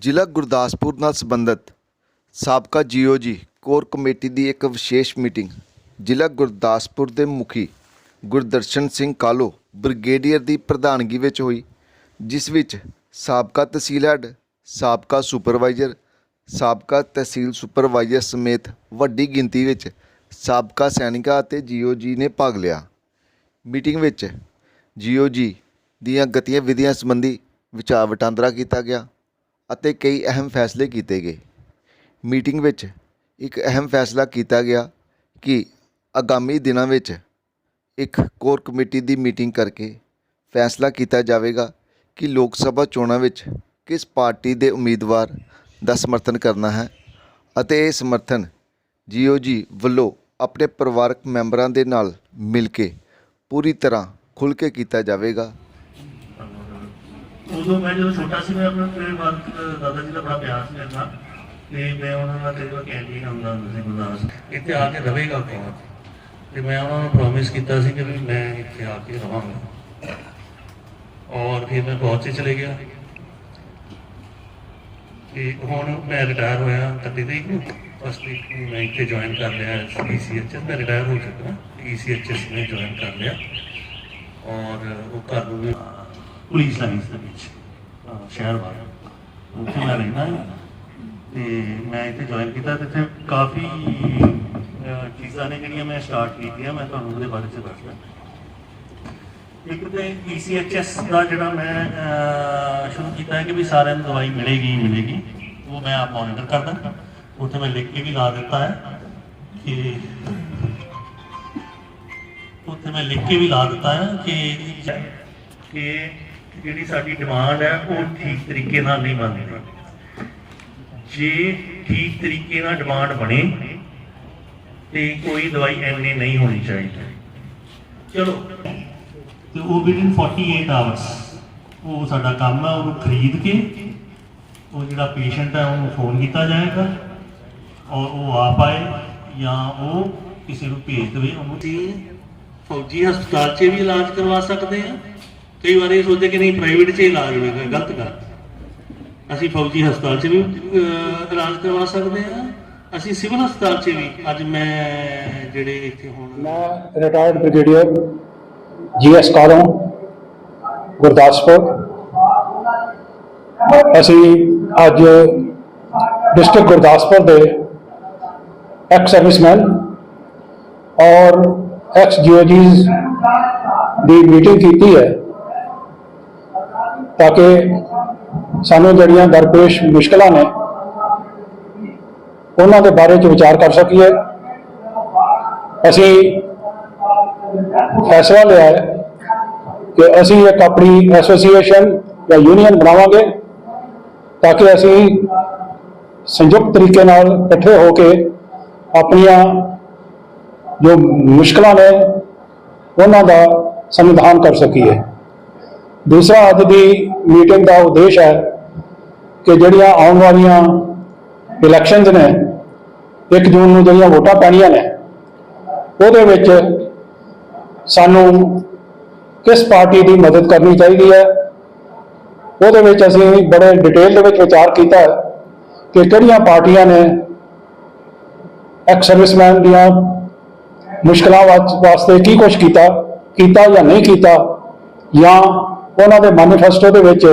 ਜ਼ਿਲ੍ਹਾ ਗੁਰਦਾਸਪੁਰ ਨਾਲ ਸੰਬੰਧਿਤ ਸਾਬਕਾ ਜੀਓਜੀ ਕੋਰ ਕਮੇਟੀ ਦੀ ਇੱਕ ਵਿਸ਼ੇਸ਼ ਮੀਟਿੰਗ ਜ਼ਿਲ੍ਹਾ ਗੁਰਦਾਸਪੁਰ ਦੇ ਮੁਖੀ ਗੁਰਦਰਸ਼ਨ ਸਿੰਘ ਕਾਲੋ ਬ੍ਰਿਗੇਡੀਅਰ ਦੀ ਪ੍ਰਧਾਨਗੀ ਵਿੱਚ ਹੋਈ, ਜਿਸ ਵਿੱਚ ਸਾਬਕਾ ਤਹਿਸੀਲ ਹੈੱਡ, ਸਾਬਕਾ ਸੁਪਰਵਾਈਜ਼ਰ, ਸਾਬਕਾ ਤਹਿਸੀਲ ਸੁਪਰਵਾਈਜ਼ਰ ਸਮੇਤ ਵੱਡੀ ਗਿਣਤੀ ਵਿੱਚ ਸਾਬਕਾ ਸੈਨਿਕਾਂ ਅਤੇ ਜੀਓਜੀ ਨੇ ਭਾਗ ਲਿਆ। ਮੀਟਿੰਗ ਵਿੱਚ ਜੀਓਜੀ ਦੀਆਂ ਗਤੀਵਿਧੀਆਂ ਸੰਬੰਧੀ ਵਿਚਾਰ ਵਟਾਂਦਰਾ ਕੀਤਾ ਗਿਆ। ਅਤੇ ਕਈ ਅਹਿਮ ਫੈਸਲੇ ਕੀਤੇ ਗਏ। ਮੀਟਿੰਗ ਵਿੱਚ ਇੱਕ ਅਹਿਮ ਫੈਸਲਾ ਕੀਤਾ ਗਿਆ ਕਿ ਆਗਾਮੀ ਦਿਨਾਂ ਵਿੱਚ ਇੱਕ ਕੋਰ ਕਮੇਟੀ ਦੀ ਮੀਟਿੰਗ ਕਰਕੇ ਫੈਸਲਾ ਕੀਤਾ ਜਾਵੇਗਾ ਕਿ ਲੋਕ ਸਭਾ ਚੋਣਾਂ ਵਿੱਚ ਕਿਸ ਪਾਰਟੀ ਦੇ ਉਮੀਦਵਾਰ ਦਾ ਸਮਰਥਨ ਕਰਨਾ ਹੈ ਅਤੇ ਇਹ ਸਮਰਥਨ ਜੀਓਜੀ ਵੱਲੋਂ ਆਪਣੇ ਪਰਿਵਾਰਕ ਮੈਂਬਰਾਂ ਦੇ ਨਾਲ ਮਿਲ ਕੇ ਪੂਰੀ ਤਰ੍ਹਾਂ ਖੁੱਲ੍ਹ ਕੇ ਕੀਤਾ ਜਾਵੇਗਾ। ਉਦੋਂ ਮੈਂ ਜਦੋਂ ਛੋਟਾ ਸੀ, ਮੈਂ ਆਪਣੇ ਮੇਰੇ ਬਾਦ ਦਾਦਾ ਜੀ ਦਾ ਬੜਾ ਪਿਆਰ ਸੀ ਮੇਰੇ ਨਾਲ। ਤੇ ਮੈਂ ਉਹਨਾਂ ਨਾਲ ਕਈ ਕੈਂਟੀਨ ਆਉਂਦਾ ਹੁੰਦਾ ਸੀ ਗੁਰਦਾਸ ਇੱਥੇ ਆ ਕੇ ਰਵੇਗਾ ਕੌਣ? ਤੇ ਮੈਂ ਉਹਨਾਂ ਨੂੰ ਪ੍ਰੋਮਿਸ ਕੀਤਾ ਸੀ ਕਿ ਮੈਂ ਇੱਥੇ ਆ ਕੇ ਰਵਾਂਗਾ। ਔਰ ਫਿਰ ਮੈਂ ਬਹੁਤ ਚਲੇ ਗਿਆ। ਤੇ ਹੁਣ ਮੈਂ ਰਿਟਾਇਰ ਹੋਇਆ 30 ਤਰੀਕ ਨੂੰ। ਫਸਟ ਵੀਕ ਨੂੰ ਮੈਂ ਇੱਥੇ ਜੁਆਇਨ ਕਰ ਲਿਆ ਈਸੀਐਚਐਸ ਮੈਂ ਰਿਟਾਇਰ ਹੋ ਚੁੱਕਾ। ਈਸੀਐਚਐਸ ਨੇ ਜੁਆਇਨ ਕਰ ਲਿਆ। ਔਰ ਉਹ ਘਰ ਨੂੰ ਪੁਲਿਸ ਲਾਈਨਸ ਦੇ ਵਿੱਚ ਅਹ ਸ਼ਹਿਰ ਬਾਹਰ ਉੱਥੇ ਮੈਂ ਰਹਿੰਦਾ ਹਾਂ ਤੇ ਮੈਂ ਇੱਥੇ ਜੁਆਇਨ ਕੀਤਾ ਤੇ ਇੱਥੇ ਕਾਫੀ ਅਹ, ਚੀਜ਼ਾਂ ਨੇ ਜਿਹੜੀਆਂ ਮੈਂ ਸਟਾਰਟ ਕੀਤੀਆਂ ਮੈਂ ਤੁਹਾਨੂੰ ਉਹਦੇ ਬਾਰੇ ਚ ਦੱਸਦਾ ਇੱਕ ਤੇ ECHS ਦਾ ਜਿਹੜਾ ਮੈਂ ਅਹ, ਸ਼ੁਰੂ ਕੀਤਾ ਹੈ ਕਿ ਵੀ ਸਾਰਿਆਂ ਨੂੰ ਦਵਾਈ ਮਿਲੇਗੀ ਹੀ ਮਿਲੇਗੀ ਉਹ ਮੈਂ ਆਪ ਮੋਨੀਟਰ ਕਰਦਾ ਉੱਥੇ ਮੈਂ ਲਿਖ ਕੇ ਵੀ ਲਾ ਦਿੱਤਾ ਹੈ ਕਿ ਉੱਥੇ ਮੈਂ ਲਿਖ ਕੇ ਵੀ ਲਾ ਦਿੱਤਾ ਹੈ ਕਿ ਕਿ ਜਿਹੜੀ ਸਾਡੀ ਡਿਮਾਂਡ ਹੈ, ਉਹ ਠੀਕ ਤਰੀਕੇ ਨਾਲ ਨਹੀਂ ਬਣਦੀ। ਜੇ ਠੀਕ ਤਰੀਕੇ ਨਾਲ ਡਿਮਾਂਡ ਬਣੇ, ਤੇ ਕੋਈ ਦਵਾਈ ਐਵੇਂ ਨਹੀਂ ਹੋਣੀ ਚਾਹੀਦੀ। ਚਲੋ, ਤੇ ਉਹ ਵਿਦਿਨ 48 ਆਵਰਸ ਉਹ ਸਾਡਾ ਕੰਮ ਹੈ, ਉਹਨੂੰ ਖਰੀਦ ਕੇ, ਉਹ ਜਿਹੜਾ ਪੇਸ਼ੈਂਟ ਹੈ, ਉਹਨੂੰ ਫੋਨ ਕੀਤਾ ਜਾਏਗਾ, ਔਰ ਉਹ ਆਪ ਆਏ, ਜਾਂ ਉਹ ਕਿਸੇ ਨੂੰ ਭੇਜ ਦੇਵੇ, ਉਹਨੂੰ ਫੌਜੀ ਹਸਪਤਾਲ 'ਚ ਵੀ ਇਲਾਜ ਕਰਵਾ ਸਕਦੇ ਹਾਂ ਕਈ ਵਾਰ ਇਹ ਸੋਚਦੇ ਕਿ ਨਹੀਂ ਪ੍ਰਾਈਵੇਟ 'ਚ ਇਲਾਜ ਹੋਵੇਗਾ ਗਲਤ ਗੱਲ। ਅਸੀਂ ਫੌਜੀ ਹਸਪਤਾਲ 'ਚ ਵੀ ਇਲਾਜ ਕਰਵਾ ਸਕਦੇ ਹਾਂ। ਅਸੀਂ ਸਿਵਲ ਹਸਪਤਾਲ 'ਚ ਵੀ। ਅੱਜ ਮੈਂ ਜਿਹੜੇ ਇੱਥੇ ਹੁਣ ਮੈਂ retired brigadier GS Kalon Gurdaspur. ਅਸੀਂ ਅੱਜ ਡਿਸਟ੍ਰਿਕਟ ਗੁਰਦਾਸਪੁਰ ਦੇ ਐਕਸ ਸਰਵਿਸਮੈਨ ਔਰ ਐਕਸ ਜੀਓਜੀਜ਼ ਦੀ ਮੀਟਿੰਗ ਕੀਤੀ ਹੈ। ਤਾਂ ਕਿ ਸਾਨੂੰ ਜਿਹੜੀਆਂ ਦਰਪੇਸ਼ ਮੁਸ਼ਕਲਾਂ ਨੇ, ਉਹਨਾਂ ਦੇ ਬਾਰੇ ਚ ਵਿਚਾਰ ਕਰ ਸਕੀਏ। ਅਸੀਂ ਫੈਸਲਾ ਲਿਆ ਹੈ ਕਿ ਅਸੀਂ ਇੱਕ ਆਪਣੀ ਐਸੋਸੀਏਸ਼ਨ ਜਾਂ ਯੂਨੀਅਨ ਬਣਾਵਾਂਗੇ ਤਾਂ ਕਿ ਅਸੀਂ ਸੰਯੁਕਤ ਤਰੀਕੇ ਨਾਲ ਇਕੱਠੇ ਹੋ ਕੇ ਆਪਣੀਆਂ ਜੋ ਮੁਸ਼ਕਲਾਂ ਨੇ, ਉਹਨਾਂ ਦਾ ਸੰਵਿਧਾਨ ਕਰ ਸਕੀਏ। ਦੂਸਰਾ ਅੱਜ ਦੀ ਮੀਟਿੰਗ ਦਾ ਉਦੇਸ਼ ਹੈ ਕਿ ਜਿਹੜੀਆਂ ਆਉਣ ਵਾਲੀਆਂ ਇਲੈਕਸ਼ਨਸ ਨੇ 1 ਜੂਨ ਨੂੰ ਜਿਹੜੀਆਂ ਵੋਟਾਂ ਪੈਣੀਆਂ ਨੇ, ਉਹਦੇ ਵਿੱਚ ਸਾਨੂੰ ਕਿਸ ਪਾਰਟੀ ਦੀ ਮਦਦ ਕਰਨੀ ਚਾਹੀਦੀ ਹੈ? ਉਹਦੇ ਵਿੱਚ ਅਸੀਂ ਬੜੇ ਡਿਟੇਲ ਦੇ ਵਿੱਚ ਵਿਚਾਰ ਕੀਤਾ ਕਿ ਕਿਹੜੀਆਂ ਪਾਰਟੀਆਂ ਨੇ ਐਕਸ ਸਰਵਿਸਮੈਨ ਦੀਆਂ ਮੁਸ਼ਕਲਾਂ ਵਾਸ- ਵਾਸਤੇ ਕੀ ਕੁਝ ਕੀਤਾ ਕੀਤਾ ਜਾਂ ਨਹੀਂ ਕੀਤਾ, ਜਾਂ ਉਹਨਾਂ ਦੇ ਮੈਨੀਫੈਸਟੋ ਦੇ ਵਿੱਚ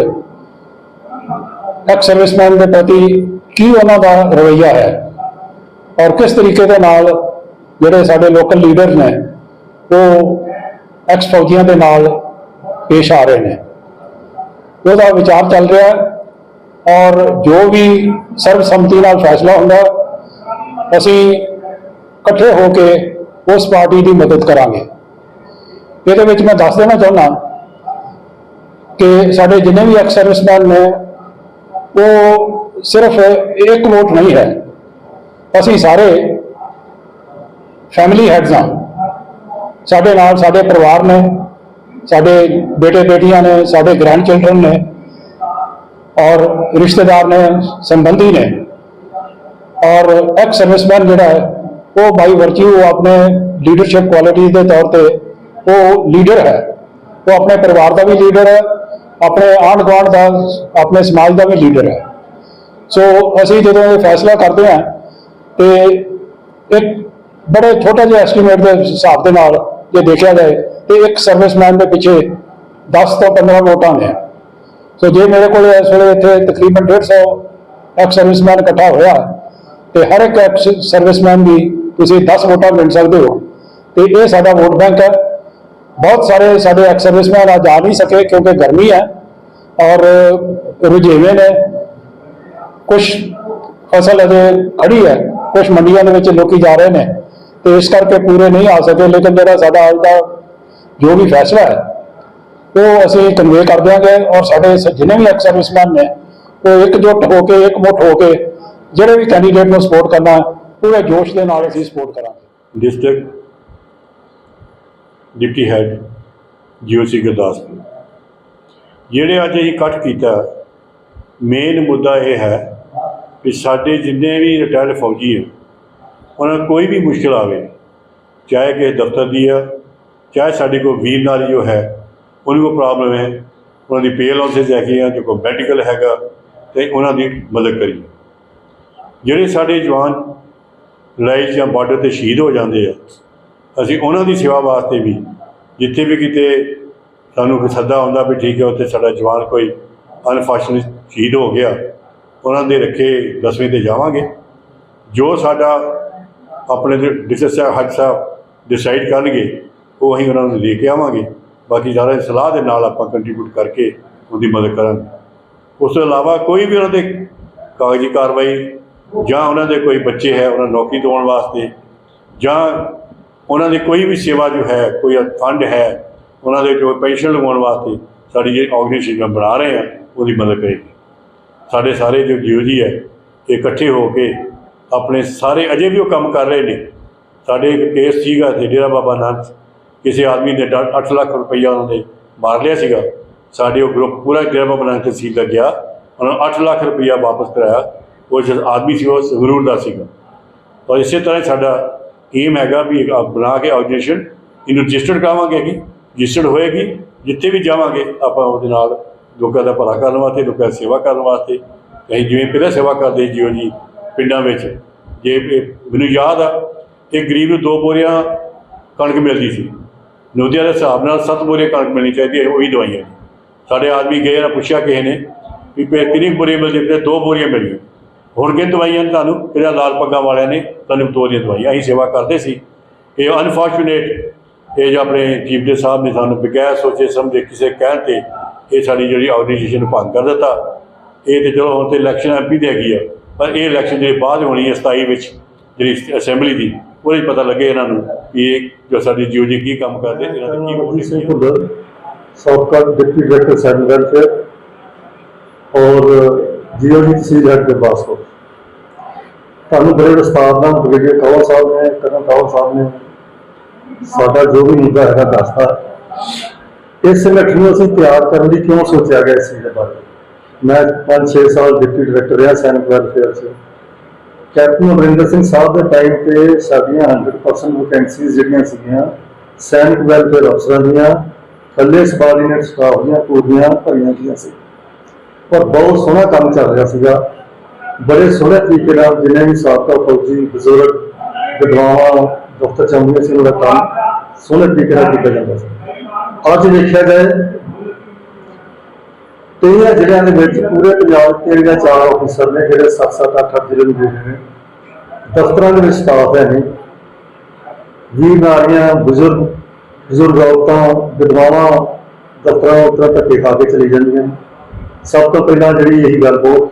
ਐਕਸ ਸਰਵਿਸਮੈਨ ਦੇ ਪ੍ਰਤੀ ਕੀ ਉਹਨਾਂ ਦਾ ਰਵੱਈਆ ਹੈ? ਔਰ ਕਿਸ ਤਰੀਕੇ ਦੇ ਨਾਲ ਜਿਹੜੇ ਸਾਡੇ ਲੋਕਲ ਲੀਡਰ ਨੇ, ਉਹ ਐਕਸ ਫੌਜੀਆਂ ਦੇ ਨਾਲ ਪੇਸ਼ ਆ ਰਹੇ ਨੇ? ਉਹਦਾ ਵਿਚਾਰ ਚੱਲ ਰਿਹਾ ਔਰ ਜੋ ਵੀ ਸਰਬਸੰਮਤੀ ਨਾਲ ਫੈਸਲਾ ਹੁੰਦਾ, ਅਸੀਂ ਇਕੱਠੇ ਹੋ ਕੇ ਉਸ ਪਾਰਟੀ ਦੀ ਮਦਦ ਕਰਾਂਗੇ। ਇਹਦੇ ਵਿੱਚ ਮੈਂ ਦੱਸ ਦੇਣਾ ਚਾਹੁੰਦਾ ਕਿ ਸਾਡੇ ਜਿੰਨੇ ਵੀ ਐਕਸ ਸਰਵਿਸਮੈਨ ਨੇ ਉਹ ਸਿਰਫ ਇੱਕ ਵੋਟ ਨਹੀਂ ਹੈ ਅਸੀਂ ਸਾਰੇ ਫੈਮਿਲੀ ਹੈਡਸ ਹਾਂ ਸਾਡੇ ਨਾਲ ਸਾਡੇ ਪਰਿਵਾਰ ਨੇ ਸਾਡੇ ਬੇਟੇ ਬੇਟੀਆਂ ਨੇ ਸਾਡੇ ਗ੍ਰੈਂਡ ਚਿਲਡਰਨ ਨੇ ਔਰ ਰਿਸ਼ਤੇਦਾਰ ਨੇ ਸੰਬੰਧੀ ਨੇ ਔਰ ਐਕਸ ਸਰਵਿਸਮੈਨ ਜਿਹੜਾ ਹੈ ਉਹ ਬਾਈ ਵਰਚੂ ਆਪਣੇ ਲੀਡਰਸ਼ਿਪ ਕੁਆਲਿਟੀਜ਼ ਦੇ ਤੌਰ ਤੇ ਉਹ ਲੀਡਰ ਹੈ ਉਹ ਆਪਣੇ ਪਰਿਵਾਰ ਦਾ ਵੀ ਲੀਡਰ ਹੈ ਆਪਣੇ ਆਂਢ ਗੁਆਂਢ ਦਾ, ਆਪਣੇ ਸਮਾਜ ਦਾ ਵੀ ਲੀਡਰ ਹੈ। ਸੋ ਅਸੀਂ ਜਦੋਂ ਇਹ ਫੈਸਲਾ ਕਰਦੇ ਹਾਂ ਤੇ ਇੱਕ ਬੜੇ ਛੋਟੇ ਜਿਹੇ ਐਸਟੀਮੇਟ ਦੇ ਹਿਸਾਬ ਦੇ ਨਾਲ ਜੇ ਦੇਖਿਆ ਜਾਏ ਤੇ ਇੱਕ ਸਰਵਿਸਮੈਨ ਦੇ ਪਿੱਛੇ 10 ਤੋਂ 15 ਵੋਟਾਂ ਨੇ। ਸੋ ਜੇ ਮੇਰੇ ਕੋਲ ਇਸ ਵੇਲੇ ਇੱਥੇ ਤਕਰੀਬਨ 150 ਐਕਸ ਸਰਵਿਸਮੈਨ ਇਕੱਠਾ ਹੋਇਆ ਤੇ ਹਰ ਇੱਕ ਐਕਸ ਸਰਵਿਸਮੈਨ ਦੀ ਤੁਸੀਂ 10 ਵੋਟਾਂ ਮਿਲ ਸਕਦੇ ਹੋ। ਤੇ ਇਹ ਸਾਡਾ ਵੋਟ ਬੈਂਕ ਹੈ। ਬਹੁਤ ਸਾਰੇ ਸਾਡੇ ਐਕਸ ਸਰਵਿਸਮੈਨ ਅੱਜ ਆ ਨਹੀਂ ਸਕੇ ਕਿਉਂਕਿ ਗਰਮੀ ਹੈ ਔਰ ਰੁਝੇਵੇਂ ਨੇ। ਕੁਝ ਫਸਲ ਅਜੇ ਖੜੀ ਹੈ ਕੁਝ ਮੰਡੀਆਂ ਦੇ ਵਿੱਚ ਲੋਕੀ ਜਾ ਰਹੇ ਨੇ ਤੇ ਇਸ ਕਰਕੇ ਪੂਰੇ ਨਹੀਂ ਆ ਸਕੇ, ਲੇਕਿਨ ਜਿਹੜਾ ਸਾਡਾ ਅੱਜ ਦਾ ਜੋ ਵੀ ਫੈਸਲਾ ਹੈ, ਉਹ ਅਸੀਂ ਕਨਵੇ ਕਰ ਦਿਆਂਗੇ ਔਰ ਸਾਡੇ ਜਿੰਨੇ ਵੀ ਐਕਸ ਸਰਵਿਸਮੈਨ ਨੇ, ਉਹ ਇਕਜੁੱਟ ਹੋ ਕੇ, ਇਕਮੁੱਠ ਹੋ ਕੇ, ਜਿਹੜੇ ਵੀ ਕੈਂਡੀਡੇਟ ਨੂੰ ਸਪੋਰਟ ਕਰਨਾ ਪੂਰੇ ਜੋਸ਼ ਦੇ ਨਾਲ ਅਸੀਂ ਸਪੋਰਟ ਕਰਾਂਗੇ। District deputy head GOC Gurdaspur. ਜਿਹੜੇ ਅੱਜ ਅਸੀਂ ਇਕੱਠ ਕੀਤਾ ਮੇਨ ਮੁੱਦਾ ਇਹ ਹੈ ਕਿ ਸਾਡੇ ਜਿੰਨੇ ਵੀ ਰਿਟਾਇਰਡ ਫੌਜੀ ਹੈ ਉਹਨਾਂ ਨੂੰ ਕੋਈ ਵੀ ਮੁਸ਼ਕਲ ਆਵੇ, ਚਾਹੇ ਕਿਸੇ ਦਫ਼ਤਰ ਦੀ ਆ, ਚਾਹੇ ਸਾਡੇ ਕੋਲ ਵੀਰ ਨਾਲ ਜੋ ਹੈ, ਉਹਨਾਂ ਕੋਈ ਪ੍ਰੋਬਲਮ ਹੈ, ਉਹਨਾਂ ਦੀ ਪੇ ਲਾਂਸਸ ਹੈਗੇ ਆ, ਜੋ ਕੋਈ ਮੈਡੀਕਲ ਹੈਗਾ, ਤੇ ਉਹਨਾਂ ਦੀ ਮਦਦ ਕਰੀਏ। ਜਿਹੜੇ ਸਾਡੇ ਜਵਾਨ ਲੜਾਈ ਜਾਂ ਬਾਰਡਰ ਤੇ ਸ਼ਹੀਦ ਹੋ ਜਾਂਦੇ ਆ ਅਸੀਂ ਉਹਨਾਂ ਦੀ ਸੇਵਾ ਵਾਸਤੇ ਵੀ ਜਿੱਥੇ ਵੀ ਕਿਤੇ ਸਾਨੂੰ ਕੋਈ ਸੱਦਾ ਆਉਂਦਾ ਵੀ ਠੀਕ ਹੈ, ਉੱਥੇ ਸਾਡਾ ਜਵਾਨ ਕੋਈ ਅਨਫੋਰਚੂਨੇਟ ਸ਼ਹੀਦ ਹੋ ਗਿਆ, ਉਹਨਾਂ ਦੇ ਰੱਖੇ ਦਸਵੇਂ ਤੇ ਜਾਵਾਂਗੇ। ਜੋ ਸਾਡਾ ਆਪਣੇ ਡਿਸਟ੍ਰਿਕਟ ਸਾਹਿਬ, ਹੱਜ ਸਾਹਿਬ ਡਿਸਾਈਡ ਕਰਨਗੇ, ਉਹ ਅਸੀਂ ਉਹਨਾਂ ਨੂੰ ਲੈ ਕੇ ਆਵਾਂਗੇ। ਬਾਕੀ ਜ਼ਿਆਦਾ ਸਲਾਹ ਦੇ ਨਾਲ ਆਪਾਂ ਕੰਟਰੀਬਿਊਟ ਕਰਕੇ ਉਹਦੀ ਮਦਦ ਕਰਾਂਗੇ। ਉਸ ਤੋਂ ਇਲਾਵਾ ਕੋਈ ਵੀ ਉਹਨਾਂ ਦੇ ਕਾਗਜ਼ੀ ਕਾਰਵਾਈ ਜਾਂ ਉਹਨਾਂ ਦੇ ਕੋਈ ਬੱਚੇ ਹੈ, ਉਹਨਾਂ ਨੂੰ ਨੌਕਰੀ ਦਿਵਾਉਣ ਵਾਸਤੇ ਜਾਂ ਉਹਨਾਂ ਦੀ ਕੋਈ ਵੀ ਸੇਵਾ ਜੋ ਹੈ, ਕੋਈ ਫੰਡ ਹੈ, ਉਹਨਾਂ ਦੇ ਜੋ ਪੈਨਸ਼ਨ ਲਗਾਉਣ ਵਾਸਤੇ ਸਾਡੀ ਜਿਹੜੀ ਆਰਗੇਨਾਈਜੇਸ਼ਨ ਬਣਾ ਰਹੇ ਆ, ਉਹਦੀ ਮਦਦ ਕਰੇਗੀ। ਸਾਡੇ ਸਾਰੇ ਜੋ ਜੀਓਜੀ ਹੈ, ਇਹ ਇਕੱਠੇ ਹੋ ਕੇ ਆਪਣੇ ਸਾਰੇ ਅਜੇ ਵੀ ਉਹ ਕੰਮ ਕਰ ਰਹੇ ਨੇ। ਸਾਡੇ ਇੱਕ ਕੇਸ ਸੀਗਾ ਤੇ ਡੇਰਾ ਬਾਬਾ ਨਾਨਕ, ਕਿਸੇ ਆਦਮੀ ਨੇ 8 ਲੱਖ ਰੁਪਈਆ ਉਹਨਾਂ ਦੇ ਮਾਰ ਲਿਆ ਸੀਗਾ। ਸਾਡੇ ਉਹ ਗਰੁੱਪ ਪੂਰਾ ਡੇਰਾ ਬਾਬਾ ਨਾਨਕ ਤਹਿਸੀਲ ਦਾ ਗਿਆ ਉਹਨਾਂ ਨੂੰ 8 ਲੱਖ ਰੁਪਈਆ ਵਾਪਸ ਕਰਾਇਆ। ਉਹ ਜਿਹੜਾ ਆਦਮੀ ਸੀ, ਉਹ ਸੰਗਰੂਰ ਦਾ ਸੀਗਾ। ਔਰ ਇਸੇ ਤਰ੍ਹਾਂ ਹੀ ਸਾਡਾ ਏਮ ਹੈਗਾ ਵੀ ਇੱਕ ਬਣਾ ਕੇ ਆਰਗੇਨਾਈਜੇਸ਼ਨ, ਇਹਨੂੰ ਰਜਿਸਟਰਡ ਕਰਾਵਾਂਗੇ ਕਿ ਰਜਿਸਟਰਡ ਹੋਏਗੀ, ਜਿੱਥੇ ਵੀ ਜਾਵਾਂਗੇ ਆਪਾਂ ਉਹਦੇ ਨਾਲ ਲੋਕਾਂ ਦਾ ਭਲਾ ਕਰਨ ਵਾਸਤੇ, ਲੋਕਾਂ ਦੀ ਸੇਵਾ ਕਰਨ ਵਾਸਤੇ ਕਹੀਂ ਜਿਵੇਂ ਪਹਿਲਾਂ ਸੇਵਾ ਕਰਦੇ ਜੀਓ ਜੀ ਪਿੰਡਾਂ ਵਿੱਚ, ਜੇ ਮੈਨੂੰ ਯਾਦ ਆ, ਇੱਕ ਗਰੀਬ ਨੂੰ ਦੋ ਬੋਰੀਆਂ ਕਣਕ ਮਿਲਦੀ ਸੀ, ਨੋਦੀਆਂ ਦੇ ਹਿਸਾਬ ਨਾਲ ਸੱਤ ਬੋਰੀਆਂ ਕਣਕ ਮਿਲਣੀ ਚਾਹੀਦੀ ਹੈ ਉਹੀ ਦਵਾਈਆਂ ਸਾਡੇ ਆਦਮੀ ਗਏ ਨਾ, ਪੁੱਛਿਆ ਕਿਸੇ ਨੇ ਵੀ ਪੇ ਕਿੰਨੀ ਬੋਰੀਆਂ ਮਿਲਦੀ ਤੇ ਦੋ ਬੋਰੀਆਂ ਮਿਲੀਆਂ। ਹੁਣ ਕਿ ਦਵਾਈਆਂ ਤੁਹਾਨੂੰ? ਕਿਹੜਾ ਲਾਲ ਪੱਗਾਂ ਵਾਲਿਆਂ ਨੇ ਤੁਹਾਨੂੰ ਦੋ ਦੀਆਂ ਦਵਾਈਆਂ ਅਸੀਂ ਸੇਵਾ ਕਰਦੇ ਸੀ। ਇਹ ਅਨਫੋਰਚੂਨੇਟ ਇਹ ਜੋ ਆਪਣੇ ਚੀਫ ਦੇ ਸਾਹਿਬ ਨੇ ਸਾਨੂੰ ਬਗੈਰ ਸੋਚੇ ਸਮਝੇ ਕਿਸੇ ਕਹਿਣ ਤੇ ਇਹ ਸਾਡੀ ਜਿਹੜੀ ਆਰਗੇਨਾਈਜੇਸ਼ਨ ਭੰਗ ਕਰ ਦਿੱਤਾ। ਇਹ ਤੇ ਚਲੋ ਹੁਣ ਤੇ ਇਲੈਕਸ਼ਨ ਐਮਪੀ ਦੀ ਹੈਗੀ ਆ। ਪਰ ਇਹ ਇਲੈਕਸ਼ਨ ਜਿਹੜੀ ਬਾਅਦ ਹੋਣੀ ਹੈ 27 ਵਿੱਚ ਜਿਹੜੀ ਅਸੈਂਬਲੀ ਦੀ ਉਹਦੇ ਪਤਾ ਲੱਗੇ ਇਹਨਾਂ ਨੂੰ ਵੀ ਇਹ ਜੋ ਸਾਡੀ ਜੀਓ ਜੀ ਕੀ ਕੰਮ ਕਰਦੇ ਇਹਨਾਂ ਦੀ ਕੀ। ਭੁੱਲਰ ਸਾਬਕਾ ਡਿਪਟੀ ਡਾਇਰੈਕਟਰ ਸੈਂਟਰ ਔਰ G O G tehsil head Gurdaspur ਤੁਹਾਨੂੰ ਬੜੇ ਵਿਸਤਾਰ ਨਾਲ ਬ੍ਰਿਗੇਡੀਅਰ ਕੰਵਰ ਸਾਹਿਬ ਨੇ ਕਰਨ ਕੰਵਰ ਸਾਹਿਬ ਨੇ। ਸਾਡਾ ਜੋ ਵੀ ਮੁੱਦਾ ਹੈਗਾ ਦੱਸਤਾ। ਇਸ ਸੰਗਠਨ ਨੂੰ ਅਸੀਂ ਤਿਆਰ ਕਰਨ ਦੀ ਕਿਉਂ ਸੋਚਿਆ ਗਿਆ ਇਸ ਚੀਜ਼ ਦੇ ਬਾਰੇ? ਮੈਂ 5-6 ਸਾਲ ਡਿਪਟੀ ਡਾਇਰੈਕਟਰ ਰਿਹਾ ਸੈਨਿਕ ਵੈਲਫੇਅਰ 'ਚ। ਕੈਪਟਨ ਅਮਰਿੰਦਰ ਸਿੰਘ ਸਾਹਿਬ ਦੇ ਟਾਈਮ ਤੇ ਸਾਡੀਆਂ 100% ਵੈਕੈਂਸੀਜ਼ ਜਿਹੜੀਆਂ ਸੀਗੀਆਂ ਸੈਨਿਕ ਵੈਲਫੇਅਰ ਅਫਸਰਾਂ ਦੀਆਂ, ਥੱਲੇ ਸਬਾਰਡੀਨੇਟ ਸਟਾਫ ਦੀਆਂ ਪੂਰੀਆਂ ਭਰੀਆਂ ਗਈਆਂ ਸੀ। ਪਰ ਬਹੁਤ ਸੋਹਣਾ ਕੰਮ ਚੱਲ ਰਿਹਾ ਸੀਗਾ। ਬੜੇ ਸੋਹਣੇ ਤਰੀਕੇ ਨਾਲ ਜਿੰਨੇ ਵੀ ਸਾਬਕਾ ਫੌਜੀ ਬਜ਼ੁਰਗ ਵਿਦਵਾਨਾਂ ਦਫ਼ਤਰ ਚੰਗੀਆਂ ਸੀ ਉਹਦਾ ਕੰਮ ਸੋਹਣੇ ਤਰੀਕੇ ਨਾਲ ਕੀਤਾ ਜਾਂਦਾ ਸੀ। ਅੱਜ ਦੇਖਿਆ ਜਾਏ ਤੇਈਆਂ ਜ਼ਿਲ੍ਹਿਆਂ ਦੇ ਵਿੱਚ ਪੂਰੇ ਪੰਜਾਬ ਦੇ ਜਿਹੜੇ ਚਾਰ ਅਫਸਰ ਨੇ ਜਿਹੜੇ 7-7 8-8 ਜ਼ਿਲ੍ਹੇ ਨੂੰ ਦੇ ਰਹੇ ਨੇ। ਦਫ਼ਤਰਾਂ ਦੇ ਵਿੱਚ ਸਟਾਫ ਹੈ ਨਹੀਂ। ਵੀਰ ਨਾਰੀਆਂ, ਬਜ਼ੁਰਗ ਬਜ਼ੁਰਗ ਔਰਤਾਂ, ਵਿਧਵਾਵਾਂ ਦਫ਼ਤਰਾਂ ਉੱਤਰਾਂ ਧੱਕੇ ਖਾ ਕੇ ਚਲੀ ਜਾਂਦੀਆਂ ਨੇ। ਸਭ ਤੋਂ ਪਹਿਲਾਂ ਜਿਹੜੀ ਇਹੀ ਗੱਲ ਬਹੁਤ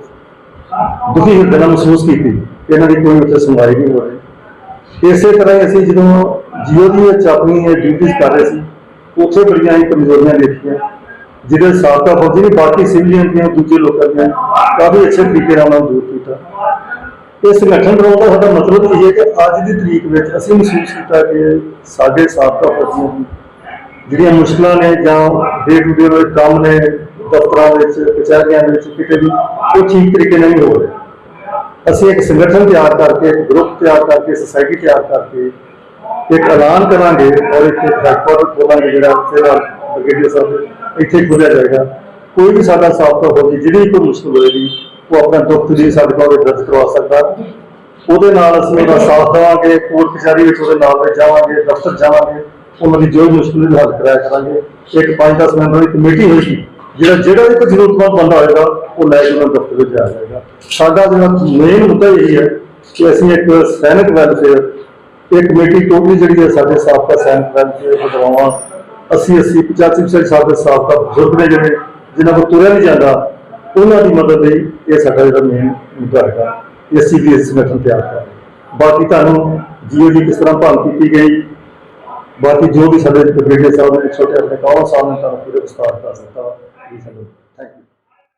ਦੁਖੀ ਹਿਰਦੇ ਨਾਲ ਮਹਿਸੂਸ ਕੀਤੀ ਕਿ ਇਹਨਾਂ ਦੀ ਕੋਈ ਉੱਥੇ ਸੁਣਵਾਈ ਨਹੀਂ ਹੋ ਰਹੀ। ਇਸੇ ਤਰ੍ਹਾਂ ਹੀ ਅਸੀਂ ਜਦੋਂ ਜੀਓ ਦੀ ਵਿੱਚ ਆਪਣੀ ਇਹ ਡਿਊਟੀਜ਼ ਕਰ ਰਹੇ ਸੀ, ਉੱਥੇ ਬੜੀਆਂ ਹੀ ਕਮਜ਼ੋਰੀਆਂ ਦੇਖੀਆਂ, ਜਿਹਦੇ ਸਾਬਕਾ ਫੌਜੀ ਵੀ ਬਾਕੀ ਸਿਵਲੀਅਨ ਦੀਆਂ, ਦੂਜੇ ਲੋਕਾਂ ਦੀਆਂ ਕਾਫੀ ਅੱਛੇ ਤਰੀਕੇ ਨਾਲ ਉਹਨਾਂ ਨੂੰ ਦੂਰ ਕੀਤਾ। ਇਹ ਸੰਗਠਨ ਬਣਾਉਣ ਦਾ ਸਾਡਾ ਮਤਲਬ ਇਹ ਹੈ ਕਿ ਅੱਜ ਦੀ ਤਰੀਕ ਵਿੱਚ ਅਸੀਂ ਮਹਿਸੂਸ ਕੀਤਾ ਕਿ ਸਾਡੇ ਸਾਬਕਾ ਫੌਜੀਆਂ ਦੀ ਜਿਹੜੀਆਂ ਮੁਸ਼ਕਲਾਂ ਨੇ ਜਾਂ ਡੇ ਟੂ ਡੇ ਕੰਮ ਨੇ ਦਫ਼ਤਰਾਂ ਦੇ ਵਿੱਚ, ਕਚਹਿਰੀਆਂ ਵਿੱਚ ਕਿਤੇ ਵੀ ਉਹ ਠੀਕ ਤਰੀਕੇ ਨਾਲ ਨਹੀਂ ਹੋ ਰਹੇ। ਅਸੀਂ ਇੱਕ ਸੰਗਠਨ ਤਿਆਰ ਕਰਕੇ, ਇੱਕ ਗਰੁੱਪ ਤਿਆਰ ਕਰਕੇ ਸੁਸਾਇਟੀ ਤਿਆਰ ਕਰਕੇ ਇੱਕ ਐਲਾਨ ਕਰਾਂਗੇ ਔਰ ਇੱਕ ਹੈਡਕੁਆਟਰ ਖੋਲਾਂਗੇ ਜਿਹੜਾ ਸੇਵਾ ਬ੍ਰਿਗੇਡੀਅਰ ਸਾਹਿਬ ਇੱਥੇ ਖੋਲ੍ਹਿਆ ਜਾਏਗਾ। ਕੋਈ ਵੀ ਸਾਡਾ ਸਾਬਕਾ ਫੌਜੀ ਜਿਹੜੀ ਕੋਈ ਮੁਸ਼ਕਲ ਹੋਏਗੀ, ਉਹ ਆਪਣਾ ਦੁੱਖ ਦੀ ਸਾਡੇ ਕੋਲ ਦਰਜ ਕਰਵਾ ਸਕਦਾ। ਉਹਦੇ ਨਾਲ ਅਸੀਂ ਉਹਦਾ ਸਾਥ ਦੇਵਾਂਗੇ ਕੋਰਟ ਕਚਹਿਰੀ ਵਿੱਚ ਉਹਦੇ ਨਾਲ ਵਿੱਚ ਜਾਵਾਂਗੇ, ਦਫ਼ਤਰ ਜਾਵਾਂਗੇ, ਉਹਨਾਂ ਦੀ ਜੋ ਮੁਸ਼ਕਲ ਹੱਲ ਕਰਾਇਆ ਕਰਾਂਗੇ। ਇੱਕ 5-10 ਮੈਂਬਰ ਦੀ ਕਮੇਟੀ ਹੋਏਗੀ ਜਿਹੜਾ ਜਿਹੜਾ ਵੀ ਕੋਈ ਜ਼ਰੂਰਤਮੰਦ ਬੰਦਾ ਹੋਏਗਾ, ਉਹ ਲੈ ਕੇ ਉਹਨਾਂ ਦਫ਼ਤਰ ਵਿੱਚ ਆ ਜਾਏਗਾ। ਸਾਡਾ ਜਿਹੜਾ ਮੇਨ ਮੁੱਦਾ ਇਹ ਹੈ ਕਿ ਅਸੀਂ ਇੱਕ ਸੈਨਿਕ ਵੈਲਫੇਅਰ ਇਹ ਕਮੇਟੀ ਟੋਟਲੀ ਜਿਹੜੀ ਹੈ ਸਾਡੇ ਸਾਬਕਾ ਸੈਨਿਕ ਵੈਲਫੇਅਰ ਬਦਲਾਵਾਂ ਅਸੀਂ ਅਸੀਂ 85 ਸਾਲ ਸਾਡੇ ਸਾਬਕਾ ਬਜ਼ੁਰਗ ਨੇ ਜਿਹੜੇ, ਜਿਨ੍ਹਾਂ ਕੋਲ ਤੁਰਿਆ ਨਹੀਂ ਜਾਂਦਾ, ਉਹਨਾਂ ਦੀ ਮਦਦ ਲਈ ਇਹ ਸਾਡਾ ਜਿਹੜਾ ਮੇਨ ਮੁੱਦਾ ਹੈਗਾ। ਕਿ ਅਸੀਂ ਵੀ ਇਸ ਸੰਗਠਨ ਤਿਆਰ ਕਰਾਂਗੇ ਬਾਕੀ ਤੁਹਾਨੂੰ ਜੀਓ ਦੀ ਕਿਸ ਤਰ੍ਹਾਂ ਭਾਲ ਕੀਤੀ ਗਈ, ਬਾਕੀ ਜੋ ਵੀ ਸਾਡੇ ਬ੍ਰਿਗੇਡੀਅਰ ਸਾਹਿਬ ਨੇ ਛੋਟੇ ਆਪਣੇ ਕੌਣ ਸਾਹਿਬ ਨੇ, ਤੁਹਾਨੂੰ ਪੂਰੇ ਵਿਸਤਾਰ ਕਰ ਦਿੱਤਾ। ਜੀ ਸਾਨੂੰ